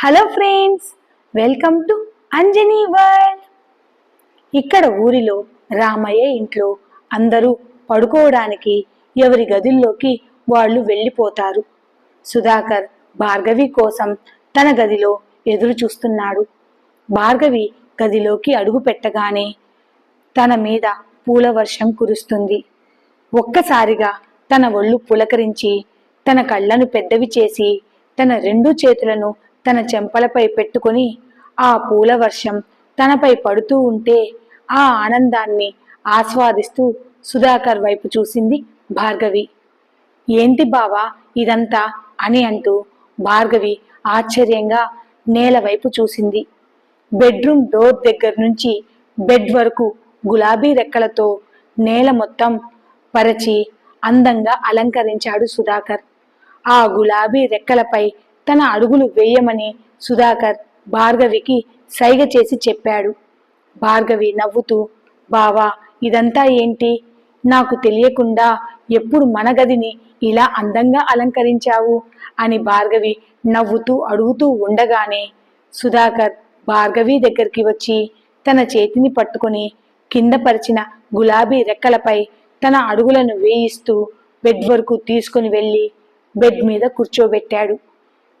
Hello friends welcome to Anjani world. ఇక్కడ ఊరిలో రామయ్య ఇంట్లో అందరూ పడుకోవడానికి ఎవరి గదుల్లోకి వాళ్ళు వెళ్ళిపోతారు. సుధాకర్ భార్గవి కోసం తన గదిలో ఎదురు చూస్తున్నాడు. భార్గవి గదిలోకి అడుగు పెట్టగానే తన మీద పూల వర్షం కురుస్తుంది. ఒక్కసారిగా తన ఒళ్ళు పులకరించి తన కళ్ళను పెద్దవి చేసి తన రెండు చేతులను తన చెంపలపై పెట్టుకొని ఆ పూల వర్షం తనపై పడుతూ ఉంటే ఆ ఆనందాన్ని ఆస్వాదిస్తూ సుధాకర్ వైపు చూసింది భార్గవి. ఏంటి బావా ఇదంతా? అని అంటూ భార్గవి ఆశ్చర్యంగా నేల వైపు చూసింది. బెడ్రూమ్ డోర్ దగ్గర నుంచి బెడ్ వరకు గులాబీ రెక్కలతో నేల మొత్తం పరచి అందంగా అలంకరించాడు సుధాకర్. ఆ గులాబీ రెక్కలపై తన అడుగులు వేయమని సుధాకర్ భార్గవికి సైగ చేసి చెప్పాడు. భార్గవి నవ్వుతూ బావా ఇదంతా ఏంటి? నాకు తెలియకుండా ఎప్పుడు మన గదిని ఇలా అందంగా అలంకరించావు? అని భార్గవి నవ్వుతూ అడుగుతూ ఉండగానే సుధాకర్ భార్గవి దగ్గరికి వచ్చి తన చేతిని పట్టుకొని కిందపరిచిన గులాబీ రెక్కలపై తన అడుగులను వేయిస్తూ బెడ్ వరకు తీసుకుని వెళ్ళి బెడ్ మీద కూర్చోబెట్టాడు.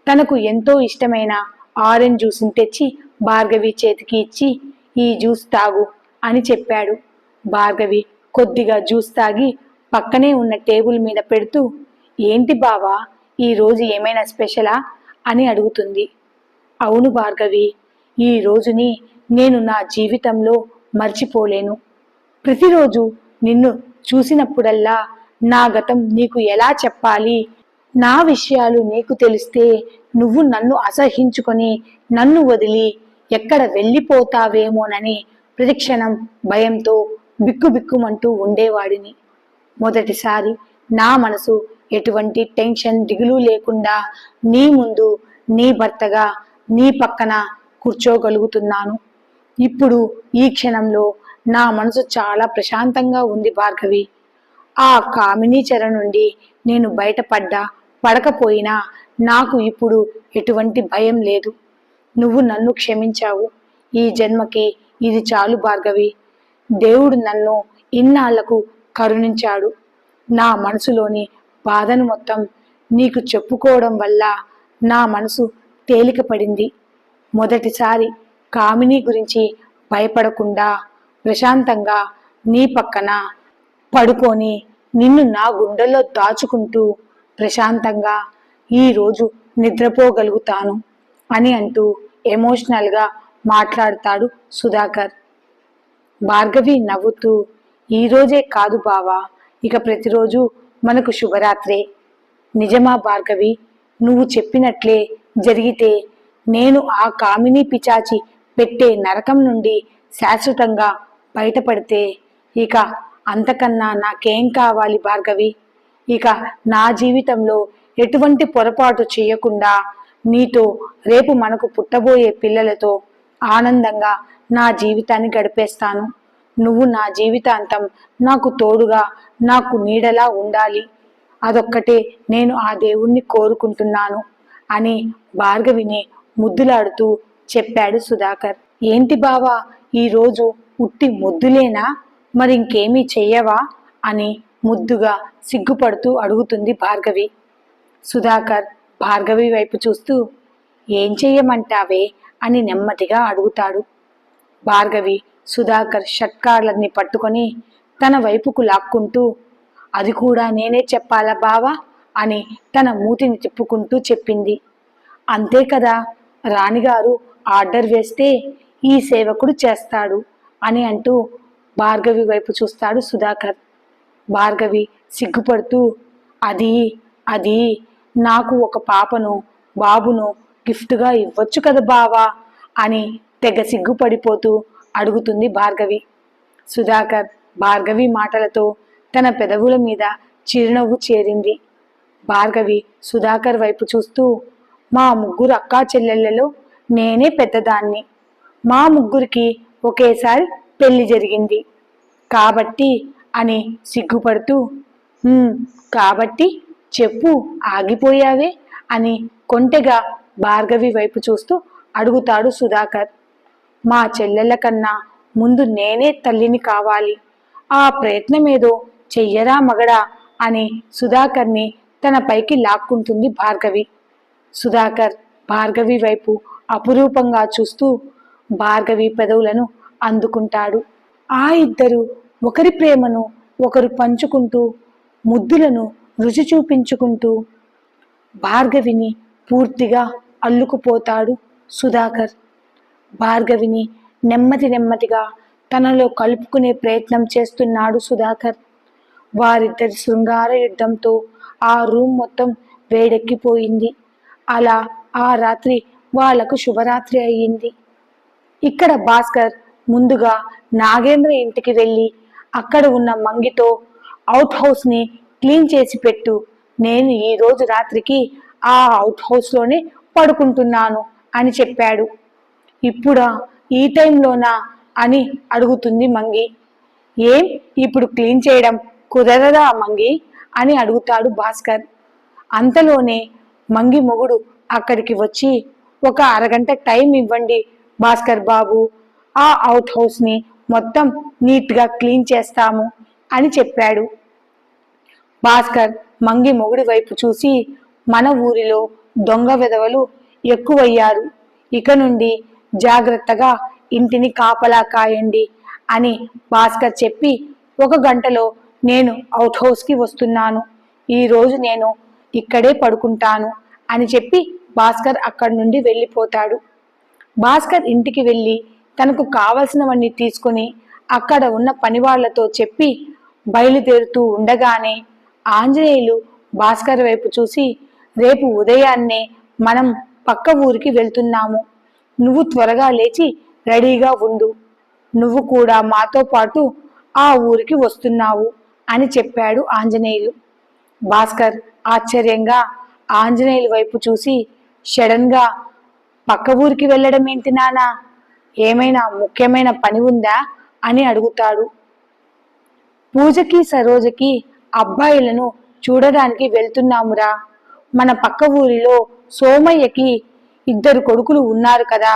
తనకు ఎంతో ఇష్టమైన ఆరెంజ్ జ్యూస్ని తెచ్చి భార్గవి చేతికి ఇచ్చి ఈ జ్యూస్ తాగు అని చెప్పాడు. భార్గవి కొద్దిగా జ్యూస్ తాగి పక్కనే ఉన్న టేబుల్ మీద పెడుతూ ఏంటి బావా ఈ రోజు ఏమైనా స్పెషలా? అని అడుగుతుంది. అవును భార్గవి ఈ రోజుని నేను నా జీవితంలో మర్చిపోలేను. ప్రతిరోజు నిన్ను చూసినప్పుడల్లా నా గతం నీకు ఎలా చెప్పాలి? నా విషయాలు నీకు తెలిస్తే నువ్వు నన్ను అసహించుకొని నన్ను వదిలి ఎక్కడ వెళ్ళిపోతావేమోనని ప్రతిక్షణం భయంతో బిక్కుబిక్కుమంటూ ఉండేవాడిని. మొదటిసారి నా మనసు ఎటువంటి టెన్షన్ దిగులు లేకుండా నీ ముందు నీ భర్తగా నీ పక్కన కూర్చోగలుగుతున్నాను. ఇప్పుడు ఈ క్షణంలో నా మనసు చాలా ప్రశాంతంగా ఉంది భార్గవి. ఆ కామినీ చెర నుండి నేను బయటపడ్డా పడకపోయినా నాకు ఇప్పుడు ఎటువంటి భయం లేదు. నువ్వు నన్ను క్షమించావు. ఈ జన్మకి ఇది చాలు భార్గవి. దేవుడు నన్ను ఇన్నాళ్ళకు కరుణించాడు. నా మనసులోని బాధను మొత్తం నీకు చెప్పుకోవడం వల్ల నా మనసు తేలిక పడింది మొదటిసారి కామిని గురించి భయపడకుండా ప్రశాంతంగా నీ పక్కన పడుకొని నిన్ను నా గుండెల్లో దాచుకుంటూ ప్రశాంతంగా ఈరోజు నిద్రపోగలుగుతాను అని అంటూ ఎమోషనల్గా మాట్లాడతాడు సుధాకర్. భార్గవి నవ్వుతూ ఈరోజే కాదు బావా ఇక ప్రతిరోజు మనకు శుభరాత్రే. నిజమా భార్గవి నువ్వు చెప్పినట్లే జరిగితే నేను ఆ కామిని పిచాచి పెట్టే నరకం నుండి శాశ్వతంగా బయటపడితే ఇక అంతకన్నా నాకేం కావాలి భార్గవి? ఇక నా జీవితంలో ఎటువంటి పొరపాటు చేయకుండా నీతో రేపు మనకు పుట్టబోయే పిల్లలతో ఆనందంగా నా జీవితాన్ని గడిపేస్తాను. నువ్వు నా జీవితాంతం నాకు తోడుగా నాకు నీడలా ఉండాలి. అదొక్కటే నేను ఆ దేవుణ్ణి కోరుకుంటున్నాను అని భార్గవిని ముద్దులాడుతూ చెప్పాడు సుధాకర్. ఏంటి బావా ఈరోజు ఉట్టి ముద్దులేనా? మరింకేమీ చెయ్యవా? అని ముద్దుగా సిగ్గుపడుతూ అడుగుతుంది భార్గవి. సుధాకర్ భార్గవి వైపు చూస్తూ ఏం చెయ్యమంటావే? అని నెమ్మదిగా అడుగుతాడు. భార్గవి సుధాకర్ షట్కార్లన్నీ పట్టుకొని తన వైపుకు లాక్కుంటూ అది కూడా నేనే చెప్పాలా బావా? అని తన మూతిని తిప్పుకుంటూ చెప్పింది. అంతే కదా రాణిగారు ఆర్డర్ వేస్తే ఈ సేవకుడు చేస్తాడు అని అంటూ భార్గవి వైపు చూస్తాడు సుధాకర్. భార్గవి సిగ్గుపడుతూ అది అది నాకు ఒక పాపను బాబును గిఫ్ట్గా ఇవ్వచ్చు కదా బావా? అని తెగ సిగ్గుపడిపోతూ అడుగుతుంది భార్గవి. సుధాకర్ భార్గవి మాటలతో తన పెదవుల మీద చిరునవ్వు చేరింది. భార్గవి సుధాకర్ వైపు చూస్తూ మా ముగ్గురు అక్కా చెల్లెళ్ళలో నేనే పెద్దదాన్ని. మా ముగ్గురికి ఒకేసారి పెళ్ళి జరిగింది. కాబట్టి అని సిగ్గుపడుతూ కాబట్టి చెప్పు ఆగిపోయావే? అని కొంటెగా భార్గవి వైపు చూస్తూ అడుగుతాడు సుధాకర్. మా చెల్లెళ్ళ కన్నా ముందు నేనే తల్లిని కావాలి. ఆ ప్రయత్నం ఏదో చెయ్యరా మగడా? అని సుధాకర్ని తన పైకి లాక్కుంటుంది భార్గవి. సుధాకర్ భార్గవి వైపు అపురూపంగా చూస్తూ భార్గవి పెదవులను అందుకుంటాడు. ఆ ఇద్దరు ఒకరి ప్రేమను ఒకరు పంచుకుంటూ ముద్దులను రుచి చూపించుకుంటూ భార్గవిని పూర్తిగా అల్లుకుపోతాడు సుధాకర్. భార్గవిని నెమ్మది నెమ్మదిగా తనలో కలుపుకునే ప్రయత్నం చేస్తున్నాడు సుధాకర్. వారిద్దరి శృంగార యుద్ధంతో ఆ రూమ్ మొత్తం వేడెక్కిపోయింది. అలా ఆ రాత్రి వాళ్ళకు శుభరాత్రి అయ్యింది. ఇక్కడ భాస్కర్ ముందుగా నాగేంద్ర ఇంటికి వెళ్ళి అక్కడ ఉన్న మంగితో అవుట్ హౌస్ని క్లీన్ చేసి పెట్టు. నేను ఈ రోజు రాత్రికి ఆ అవుట్ హౌస్లోనే పడుకుంటున్నాను అని చెప్పాడు. ఇప్పుడా ఈ టైంలోనా అని అడుగుతుంది మంగి. ఏం ఇప్పుడు క్లీన్ చేయడం కుదరదా మంగి అని అడుగుతాడు భాస్కర్. అంతలోనే మంగి మొగుడు అక్కడికి వచ్చి ఒక అరగంట టైం ఇవ్వండి భాస్కర్ బాబు. ఆ అవుట్ హౌస్ని మొత్తం నీట్గా క్లీన్ చేస్తాము అని చెప్పాడు. భాస్కర్ మంగి మొగుడి వైపు చూసి మన ఊరిలో దొంగ విధవలు ఎక్కువయ్యారు. ఇక నుండి జాగ్రత్తగా ఇంటిని కాపలా కాయండి అని భాస్కర్ చెప్పి ఒక గంటలో నేను అవుట్ హౌస్కి వస్తున్నాను. ఈరోజు నేను ఇక్కడే పడుకుంటాను అని చెప్పి భాస్కర్ అక్కడి నుండి వెళ్ళిపోతాడు. భాస్కర్ ఇంటికి వెళ్ళి తనకు కావలసినవన్నీ తీసుకుని అక్కడ ఉన్న పనివాళ్ళతో చెప్పి బయలుదేరుతూ ఉండగానే ఆంజనేయులు భాస్కర్ వైపు చూసి రేపు ఉదయాన్నే మనం పక్క ఊరికి వెళ్తున్నాము. నువ్వు త్వరగా లేచి రెడీగా ఉండు. నువ్వు కూడా మాతో పాటు ఆ ఊరికి వస్తున్నావు అని చెప్పాడు ఆంజనేయులు. భాస్కర్ ఆశ్చర్యంగా ఆంజనేయుల వైపు చూసి షడన్గా పక్క ఊరికి వెళ్ళడం ఏంటి నానా ఏమైనా ముఖ్యమైన పని ఉందా అని అడుగుతాడు. పూజకి సరోజకి అబ్బాయిలను చూడడానికి వెళ్తున్నామురా. మన పక్క ఊరిలో సోమయ్యకి ఇద్దరు కొడుకులు ఉన్నారు కదా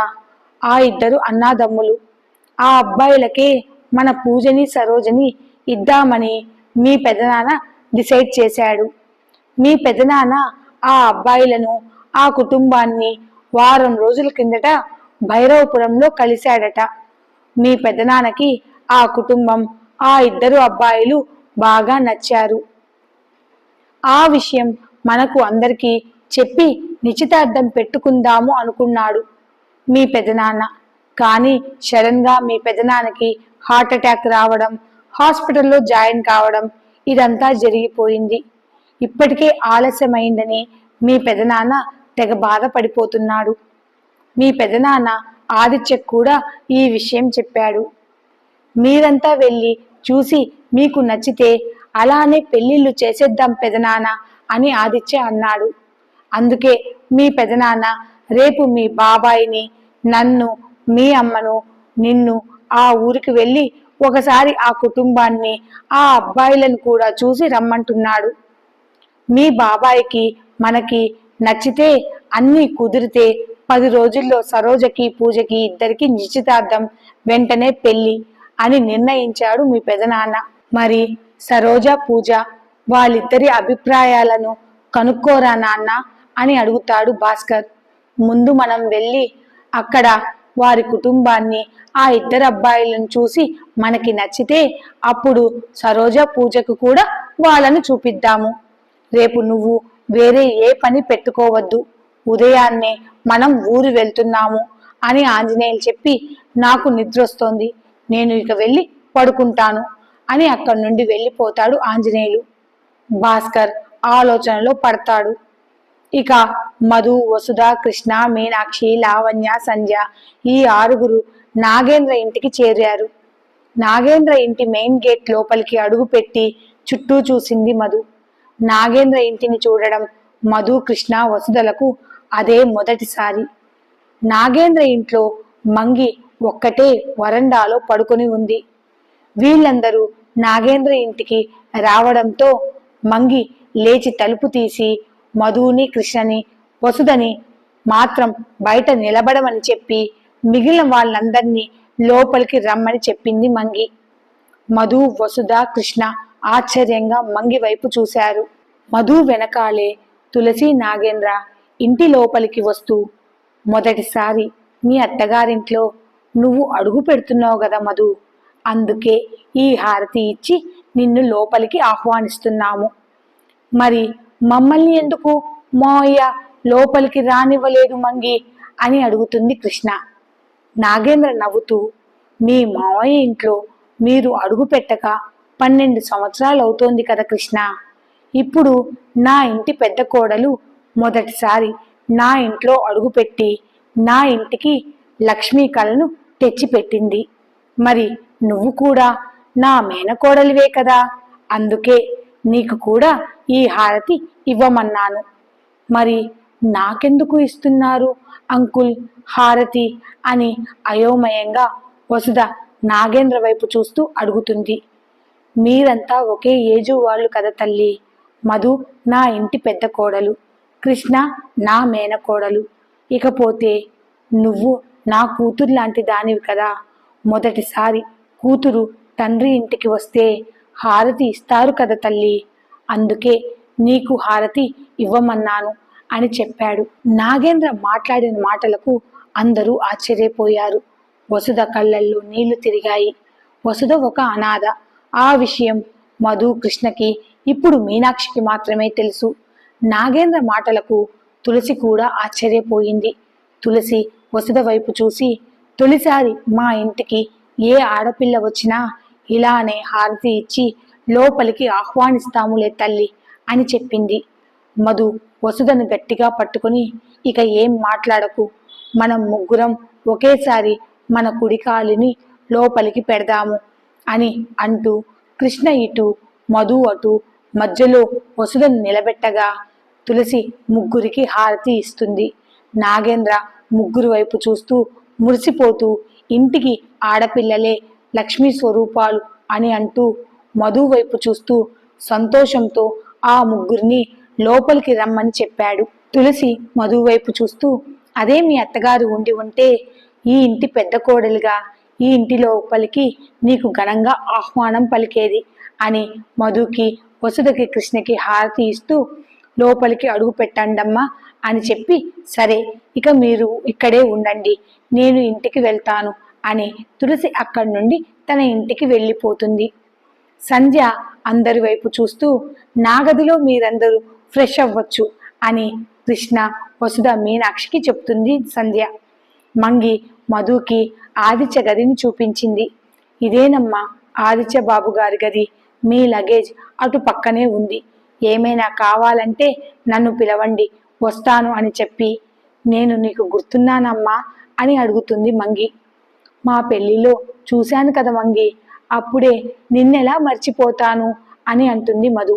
ఆ ఇద్దరు అన్నాదమ్ములు. ఆ అబ్బాయిలకే మన పూజని సరోజని ఇద్దామని మీ పెదనాన్న డిసైడ్ చేశాడు. మీ పెదనాన్న ఆ అబ్బాయిలను ఆ కుటుంబాన్ని వారం రోజుల కిందట భైరవపురంలో కలిశాడట. మీ పెదనాన్నకి ఆ కుటుంబం ఆ ఇద్దరు అబ్బాయిలు బాగా నచ్చారు. ఆ విషయం మనకు అందరికీ చెప్పి నిశ్చితార్థం పెట్టుకుందాము అనుకున్నాడు మీ పెదనాన్న. కానీ సడన్గా మీ పెదనాన్నకి హార్ట్ అటాక్ రావడం హాస్పిటల్లో జాయిన్ కావడం ఇదంతా జరిగిపోయింది. ఇప్పటికే ఆలస్యమైందని మీ పెదనాన్న తెగ బాధపడిపోతున్నాడు. మీ పెదనాన్న ఆదిత్యకు కూడా ఈ విషయం చెప్పాడు. మీరంతా వెళ్ళి చూసి మీకు నచ్చితే అలానే పెళ్ళిళ్ళు చేసేద్దాం పెదనాన్న అని ఆదిత్య అన్నాడు. అందుకే మీ పెదనాన్న రేపు మీ బాబాయిని నన్ను మీ అమ్మను నిన్ను ఆ ఊరికి వెళ్ళి ఒకసారి ఆ కుటుంబాన్ని ఆ అబ్బాయిలను కూడా చూసి రమ్మంటున్నాడు. మీ బాబాయికి మనకి నచ్చితే అన్నీ కుదిరితే పది రోజుల్లో సరోజకి పూజకి ఇద్దరికి నిశ్చితార్థం వెంటనే పెళ్ళి అని నిర్ణయించాడు మీ పెదనాన్న. మరి సరోజ పూజ వాళ్ళిద్దరి అభిప్రాయాలను కనుక్కోరా నాన్న అని అడుగుతాడు భాస్కర్. ముందు మనం వెళ్ళి అక్కడ వారి కుటుంబాన్ని ఆ ఇద్దరు అబ్బాయిలను చూసి మనకి నచ్చితే అప్పుడు సరోజ పూజకు కూడా వాళ్ళను చూపిద్దాము. రేపు నువ్వు వేరే ఏ పని పెట్టుకోవద్దు. ఉదయాన్నే మనం ఊరు వెళ్తున్నాము అని ఆంజనేయులు చెప్పి నాకు నిద్రొస్తోంది నేను ఇక వెళ్ళి పడుకుంటాను అని అక్కడి నుండి వెళ్ళిపోతాడు ఆంజనేయులు. భాస్కర్ ఆలోచనలో పడతాడు. ఇక మధు వసుధ కృష్ణ మీనాక్షి లావణ్య సంధ్య ఈ ఆరుగురు నాగేంద్ర ఇంటికి చేరారు. నాగేంద్ర ఇంటి మెయిన్ గేట్ లోపలికి అడుగుపెట్టి చుట్టూ చూసింది మధు. నాగేంద్ర ఇంటిని చూడడం మధు కృష్ణ వసుధలకు అదే మొదటిసారి. నాగేంద్ర ఇంట్లో మంగి ఒక్కటే వరండాలో పడుకొని ఉంది. వీళ్ళందరూ నాగేంద్ర ఇంటికి రావడంతో మంగి లేచి తలుపు తీసి మధుని కృష్ణని వసుదని మాత్రం బయట నిలబడమని చెప్పి మిగిలిన వాళ్ళందరినీ లోపలికి రమ్మని చెప్పింది మంగి. మధు వసుధ కృష్ణ ఆశ్చర్యంగా మంగి వైపు చూశారు. మధు వెనకాలే తులసి నాగేంద్ర ఇంటి లోపలికి వస్తూ మొదటిసారి మీ అత్తగారింట్లో నువ్వు అడుగు పెడుతున్నావు కదా మధు అందుకే ఈ హారతి ఇచ్చి నిన్ను లోపలికి ఆహ్వానిస్తున్నాము. మరి మమ్మల్ని ఎందుకు మోయ లోపలికి రానివ్వలేదు మంగి? అని అడుగుతుంది కృష్ణ. నాగేంద్ర నవ్వుతూ మీ మావయ్య ఇంట్లో మీరు అడుగు పెట్టక పన్నెండు సంవత్సరాలు అవుతోంది కదా కృష్ణ. ఇప్పుడు నా ఇంటి పెద్ద కోడలు మొదటిసారి నా ఇంట్లో అడుగుపెట్టి నా ఇంటికి లక్ష్మీ కళను తెచ్చిపెట్టింది. మరి నువ్వు కూడా నా మేనకోడలివే కదా? అందుకే నీకు కూడా ఈ హారతి ఇవ్వమన్నాను. మరి నాకెందుకు ఇస్తున్నారు అంకుల్ హారతి అని అయోమయంగా వసుధ నాగేంద్ర వైపు చూస్తూ అడుగుతుంది. మీరంతా ఒకే ఏజు వాళ్ళు కదా తల్లి. మధు నా ఇంటి పెద్ద కోడలు. కృష్ణ నా మేనకోడలు. ఇకపోతే నువ్వు నా కూతురు లాంటి దానివి కదా. మొదటిసారి కూతురు తండ్రి ఇంటికి వస్తే హారతి ఇస్తారు కదా తల్లి. అందుకే నీకు హారతి ఇవ్వమన్నాను అని చెప్పాడు. నాగేంద్ర మాట్లాడిన మాటలకు అందరూ ఆశ్చర్యపోయారు. వసుధ కళ్ళల్లో నీళ్ళు తిరిగాయి. వసుధ ఒక అనాథ. ఆ విషయం మధు కృష్ణకి ఇప్పుడు మీనాక్షికి మాత్రమే తెలుసు. నాగేంద్ర మాటలకు తులసి కూడా ఆశ్చర్యపోయింది. తులసి వసుధ వైపు చూసి తొలిసారి మా ఇంటికి ఏ ఆడపిల్ల వచ్చినా ఇలానే హారతి ఇచ్చి లోపలికి ఆహ్వానిస్తాములే తల్లి అని చెప్పింది. మధు వసుధను గట్టిగా పట్టుకుని ఇక ఏం మాట్లాడకు మనం ముగ్గురం ఒకేసారి మన కుడికాలిని లోపలికి పెడదాము అని అంటూ కృష్ణ ఇటు మధు అటు మధ్యలో వసుధను నిలబెట్టగా తులసి ముగ్గురికి హారతి ఇస్తుంది. నాగేంద్ర ముగ్గురు వైపు చూస్తూ మురిసిపోతూ ఇంటికి ఆడపిల్లలే లక్ష్మీ స్వరూపాలు అని అంటూ మధు వైపు చూస్తూ సంతోషంతో ఆ ముగ్గురిని లోపలికి రమ్మని చెప్పాడు. తులసి మధు వైపు చూస్తూ అదే మీ అత్తగారు ఉండి ఉంటే ఈ ఇంటి పెద్ద కోడలుగా ఈ ఇంటి లోపలికి నీకు ఘనంగా ఆహ్వానం పలికేది అని మధుకి వసుదకి కృష్ణకి హారతి ఇస్తూ లోపలికి అడుగు పెట్టండమ్మా అని చెప్పి సరే ఇక మీరు ఇక్కడే ఉండండి నేను ఇంటికి వెళ్తాను అని తులసి అక్కడి నుండి తన ఇంటికి వెళ్ళిపోతుంది. సంధ్య అందరి వైపు చూస్తూ నా గదిలో మీరందరూ ఫ్రెష్ అవ్వచ్చు అని కృష్ణ వసుధ మీనాక్షికి చెప్తుంది సంధ్య. మంగి మధుకి ఆదిత్య గదిని చూపించింది. ఇదేనమ్మా ఆదిత్య బాబు గారి గది. మీ లగేజ్ అటు పక్కనే ఉంది. ఏమైనా కావాలంటే నన్ను పిలవండి వస్తాను అని చెప్పి నేను నీకు గుర్తున్నానమ్మా అని అడుగుతుంది మంగి. మా పెళ్ళిలో చూశాను కదా మంగి అప్పుడే నిన్నెలా మర్చిపోతాను అని అంటుంది మధు.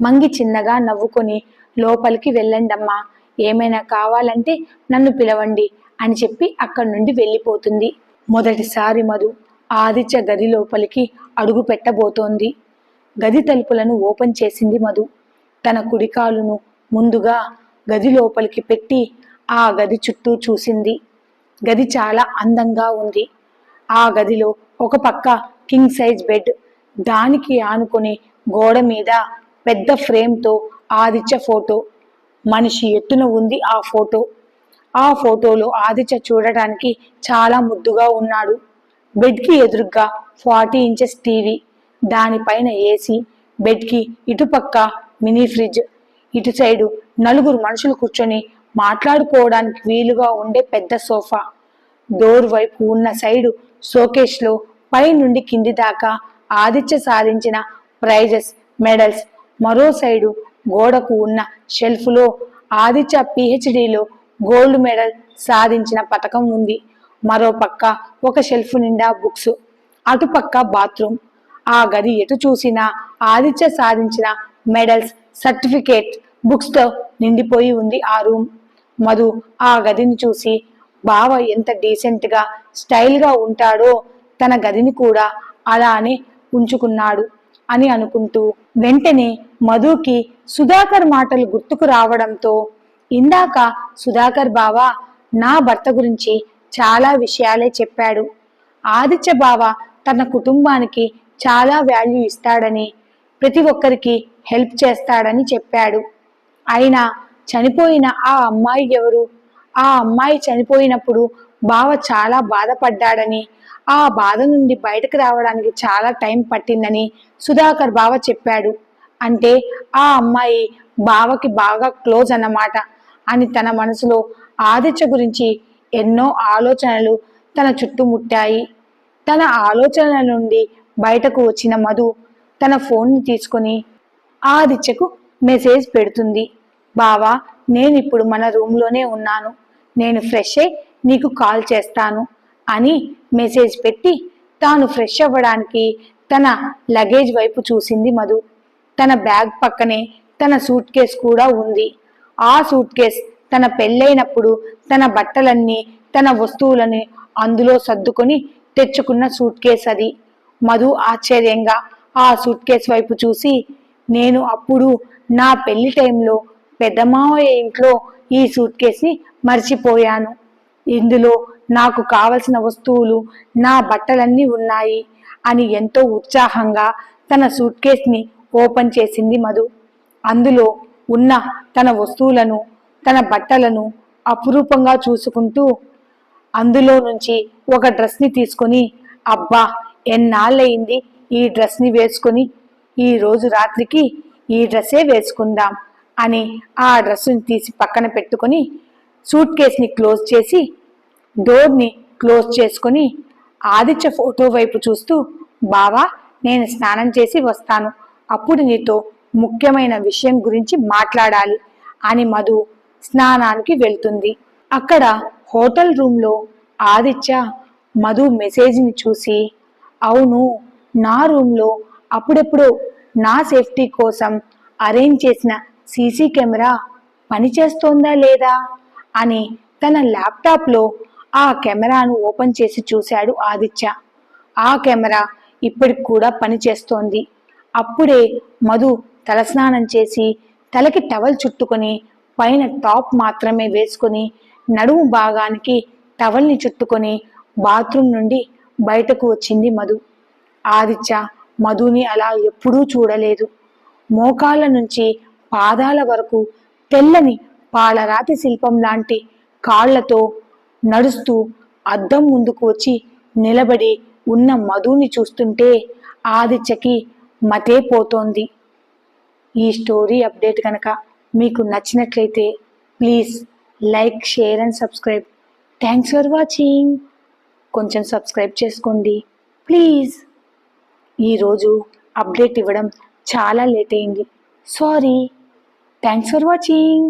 మంగి చిన్నగా నవ్వుకొని లోపలికి వెళ్ళండమ్మా ఏమైనా కావాలంటే నన్ను పిలవండి అని చెప్పి అక్కడి నుండి వెళ్ళిపోతుంది. మొదటిసారి మధు ఆదిత్య గది లోపలికి అడుగు పెట్టబోతోంది. గది తలుపులను ఓపెన్ చేసింది మధు. తన కుడికాలును ముందుగా గది లోపలికి పెట్టి ఆ గది చుట్టూ చూసింది. గది చాలా అందంగా ఉంది. ఆ గదిలో ఒక పక్క కింగ్ సైజ్ బెడ్ దానికి ఆనుకొని గోడ మీద పెద్ద ఫ్రేమ్తో ఆదిత్య ఫోటో. మనిషి ఎత్తున ఉంది ఆ ఫోటో. ఆ ఫోటోలో ఆదిత్య చూడటానికి చాలా ముద్దుగా ఉన్నాడు. బెడ్కి ఎదురుగ్గా ఫార్టీ ఇంచెస్ టీవీ. దానిపైన ఏసీ బెడ్కి ఇటుపక్క మినీ ఫ్రిడ్జ్ ఇటు సైడు నలుగురు మనుషులు కూర్చొని మాట్లాడుకోవడానికి వీలుగా ఉండే పెద్ద సోఫా. డోర్ వైపు ఉన్న సైడు షోకేష్లో పై నుండి కింది దాకా ఆదిత్య సాధించిన ప్రైజెస్ మెడల్స్. మరో సైడు గోడకు ఉన్న షెల్ఫ్లో ఆదిత్య పిహెచ్డిలో గోల్డ్ మెడల్ సాధించిన పథకం ఉంది. మరో పక్క ఒక షెల్ఫ్ నిండా బుక్స్ అటుపక్క బాత్రూమ్. ఆ గది ఎటు చూసినా ఆదిత్య సాధించిన మెడల్స్ సర్టిఫికేట్ బుక్స్తో నిండిపోయి ఉంది ఆ రూమ్ మధు ఆ గదిని చూసి బావ ఎంత డీసెంట్గా స్టైల్గా ఉంటాడో తన గదిని కూడా అలానే ఉంచుకున్నాడు అని అనుకుంటూ వెంటనే మధుకి సుధాకర్ మాటలు గుర్తుకు రావడంతో ఇందాక సుధాకర్ బావ నా భర్త గురించి చాలా విషయాలే చెప్పాడు. ఆదిత్య బావ తన కుటుంబానికి చాలా వాల్యూ ఇస్తాడని ప్రతి ఒక్కరికి హెల్ప్ చేస్తాడని చెప్పాడు. అయినా చనిపోయిన ఆ అమ్మాయి ఎవరు? ఆ అమ్మాయి చనిపోయినప్పుడు బావ చాలా బాధపడ్డాడని ఆ బాధ నుండి బయటకు రావడానికి చాలా టైం పట్టిందని సుధాకర్ బావ చెప్పాడు. అంటే ఆ అమ్మాయి బావకి బాగా క్లోజ్ అన్నమాట అని తన మనసులో ఆదిత్య గురించి ఎన్నో ఆలోచనలు తన చుట్టుముట్టాయి తన ఆలోచనల నుండి బయటకు వచ్చిన మధు తన ఫోన్ని తీసుకొని ఆదిత్యకు మెసేజ్ పెడుతుంది. బావా నేను ఇప్పుడు మన రూమ్లోనే ఉన్నాను. నేను ఫ్రెష్ అయి నీకు కాల్ చేస్తాను అని మెసేజ్ పెట్టి తాను ఫ్రెష్ అవ్వడానికి తన లగేజ్ వైపు చూసింది మధు. తన బ్యాగ్ పక్కనే తన సూట్ కేస్ కూడా ఉంది. ఆ సూట్ కేస్ తన పెళ్ళైనప్పుడు తన బట్టలన్నీ తన వస్తువులని అందులో సర్దుకొని తెచ్చుకున్న సూట్ కేస్ అది. మధు ఆశ్చర్యంగా ఆ సూట్ కేస్ వైపు చూసి నేను అప్పుడు నా పెళ్ళి టైంలో పెద్దమావయ్య ఇంట్లో ఈ సూట్కేస్ని మర్చిపోయాను. ఇందులో నాకు కావలసిన వస్తువులు నా బట్టలన్నీ ఉన్నాయి అని ఎంతో ఉత్సాహంగా తన సూట్ కేస్ని ఓపెన్ చేసింది మధు. అందులో ఉన్న తన వస్తువులను తన బట్టలను అపురూపంగా చూసుకుంటూ అందులో నుంచి ఒక డ్రెస్ని తీసుకొని అబ్బా ఎన్నాళ్ళయింది ఈ డ్రెస్ని వేసుకొని? ఈ రోజు రాత్రికి ఈ డ్రెస్సే వేసుకుందాం అని ఆ డ్రెస్సుని తీసి పక్కన పెట్టుకొని సూట్ కేస్ని క్లోజ్ చేసి డోర్ని క్లోజ్ చేసుకొని ఆదిత్య ఫోటో వైపు చూస్తూ బావా నేను స్నానం చేసి వస్తాను. అప్పుడు నీతో ముఖ్యమైన విషయం గురించి మాట్లాడాలి అని మధు స్నానానికి వెళ్తుంది. అక్కడ హోటల్ రూమ్లో ఆదిత్య మధు మెసేజ్ని చూసి అవును నా రూమ్లో అప్పుడప్పుడు నా సేఫ్టీ కోసం అరేంజ్ చేసిన సీసీ కెమెరా పనిచేస్తోందా లేదా అని తన ల్యాప్టాప్లో ఆ కెమెరాను ఓపెన్ చేసి చూశాడు ఆదిత్య. ఆ కెమెరా ఇప్పటికి కూడా పనిచేస్తోంది. అప్పుడే మధు తలస్నానం చేసి తలకి టవల్ చుట్టుకొని పైన టాప్ మాత్రమే వేసుకొని నడుము భాగానికి టవల్ని చుట్టుకొని బాత్రూమ్ నుండి బయటకు వచ్చింది మధు. ఆదిత్య మధుని అలా ఎప్పుడూ చూడలేదు. మోకాళ్ళ నుంచి పాదాల వరకు తెల్లని పాలరాతి శిల్పం లాంటి కాళ్ళతో నడుస్తూ అద్దం ముందుకు వచ్చి నిలబడి ఉన్న మధుని చూస్తుంటే ఆదిత్యకి మతే పోతోంది. ఈ స్టోరీ అప్డేట్ కనుక మీకు నచ్చినట్లయితే please like share and subscribe. Thanks for watching. కొంచెం సబ్స్క్రైబ్ చేసుకోండి. ప్లీజ్. ఈరోజు అప్డేట్ ఇవ్వడం చాలా లేట్ అయింది. Sorry thanks for watching